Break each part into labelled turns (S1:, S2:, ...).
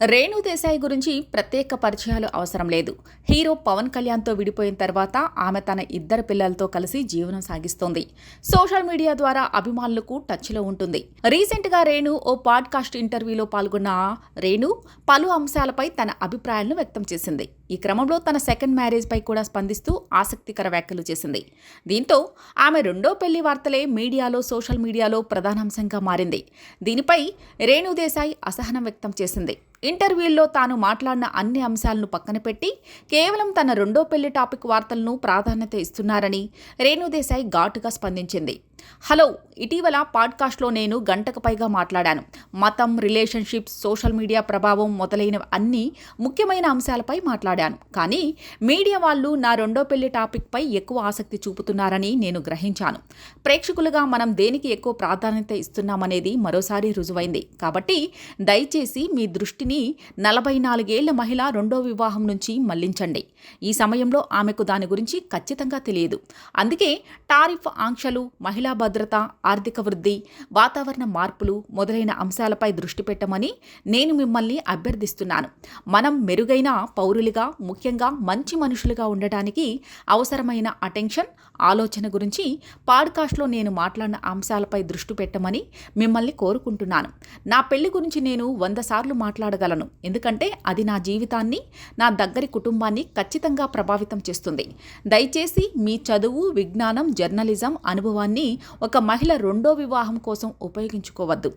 S1: రేణు దేశాయ్ గురించి ప్రత్యేక పరిచయాలు అవసరం లేదు. హీరో పవన్ కళ్యాణ్తో విడిపోయిన తర్వాత ఆమె తన ఇద్దరు పిల్లలతో కలిసి జీవనం సాగిస్తోంది. సోషల్ మీడియా ద్వారా అభిమానులకు టచ్లో ఉంటుంది. రీసెంట్గా రేణు ఓ పాడ్కాస్ట్ ఇంటర్వ్యూలో పాల్గొన్న రేణు పలు అంశాలపై తన అభిప్రాయాలను వ్యక్తం చేసింది. ఈ క్రమంలో తన సెకండ్ మ్యారేజ్పై కూడా స్పందిస్తూ ఆసక్తికర వ్యాఖ్యలు చేసింది. దీంతో ఆమె రెండో పెళ్ళి వార్తలే మీడియాలో సోషల్ మీడియాలో ప్రధానాంశంగా మారింది. దీనిపై రేణు దేశాయ్ అసహనం వ్యక్తం చేసింది. ఇంటర్వ్యూల్లో తాను మాట్లాడిన అన్ని అంశాలను పక్కన పెట్టి కేవలం తన రెండో పెళ్ళి టాపిక్ వార్తలను ప్రాధాన్యత ఇస్తున్నారని రేణుదేశాయ్ ఘాటుగా స్పందించింది. హలో ఇటీవల పాడ్కాస్ట్లో నేను గంటకు పైగా మాట్లాడాను. మతం రిలేషన్షిప్స్ సోషల్ మీడియా ప్రభావం మొదలైన అన్ని ముఖ్యమైన అంశాలపై మాట్లాడాను. కానీ మీడియా వాళ్ళు నా రెండో పెళ్ళి టాపిక్పై ఎక్కువ ఆసక్తి చూపుతున్నారని నేను గ్రహించాను. ప్రేక్షకులుగా మనం దేనికి ఎక్కువ ప్రాధాన్యత ఇస్తున్నామనేది మరోసారి రుజువైంది. కాబట్టి దయచేసి మీ దృష్టి దృష్టిని నలభై నాలుగేళ్ళ మహిళ రెండో వివాహం నుంచి మళ్ళించండి. ఈ సమయంలో ఆమెకు దాని గురించి ఖచ్చితంగా తెలియదు. అందుకే టారిఫ్ ఆంక్షలు మహిళా భద్రత ఆర్థిక వృద్ధి వాతావరణ మార్పులు మొదలైన అంశాలపై దృష్టి పెట్టమని నేను మిమ్మల్ని అభ్యర్థిస్తున్నాను. మనం మెరుగైన పౌరులుగా ముఖ్యంగా మంచి మనుషులుగా ఉండటానికి అవసరమైన అటెన్షన్ ఆలోచన గురించి పాడ్కాస్ట్లో నేను మాట్లాడిన అంశాలపై దృష్టి పెట్టమని మిమ్మల్ని కోరుకుంటున్నాను. నా పెళ్ళి గురించి నేను వంద సార్లు మాట్లాడగలను. ఎందుకంటే అది నా జీవితాన్ని నా దగ్గరి కుటుంబాన్ని ఖచ్చితంగా ప్రభావితం చేస్తుంది. దయచేసి మీ చదువు విజ్ఞానం జర్నలిజం అనుభవాన్ని ఒక మహిళ రెండో వివాహం కోసం ఉపయోగించుకోవద్దు.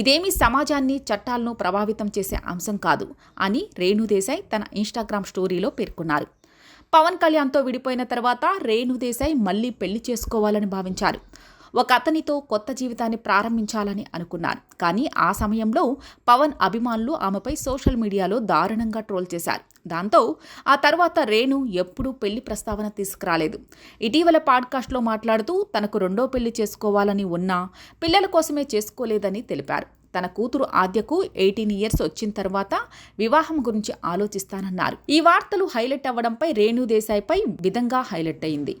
S1: ఇదేమీ సమాజాన్ని చట్టాలను ప్రభావితం చేసే అంశం కాదు అని రేణుదేశాయ్ తన ఇన్స్టాగ్రామ్ స్టోరీలో పేర్కొన్నారు. పవన్ కళ్యాణ్తో విడిపోయిన తర్వాత రేణుదేశాయ్ మళ్ళీ పెళ్ళి చేసుకోవాలని భావించారు. ఒక అతనితో కొత్త జీవితాన్ని ప్రారంభించాలని అనుకున్నారు. కానీ ఆ సమయంలో పవన్ అభిమానులు ఆమెపై సోషల్ మీడియాలో దారుణంగా ట్రోల్ చేశారు. దాంతో ఆ తర్వాత రేణు ఎప్పుడూ పెళ్ళి ప్రస్తావన తీసుకురాలేదు. ఇటీవల పాడ్కాస్ట్లో మాట్లాడుతూ తనకు రెండో పెళ్ళి చేసుకోవాలని ఉన్నా పిల్లల కోసమే చేసుకోలేదని తెలిపారు. తన కూతురు ఆద్యకు ఎయిటీన్ ఇయర్స్ వచ్చిన తర్వాత వివాహం గురించి ఆలోచిస్తానన్నారు. ఈ వార్తలు హైలైట్ అవ్వడంపై రేణు దేశాయ్పై విధంగా హైలైట్ అయింది.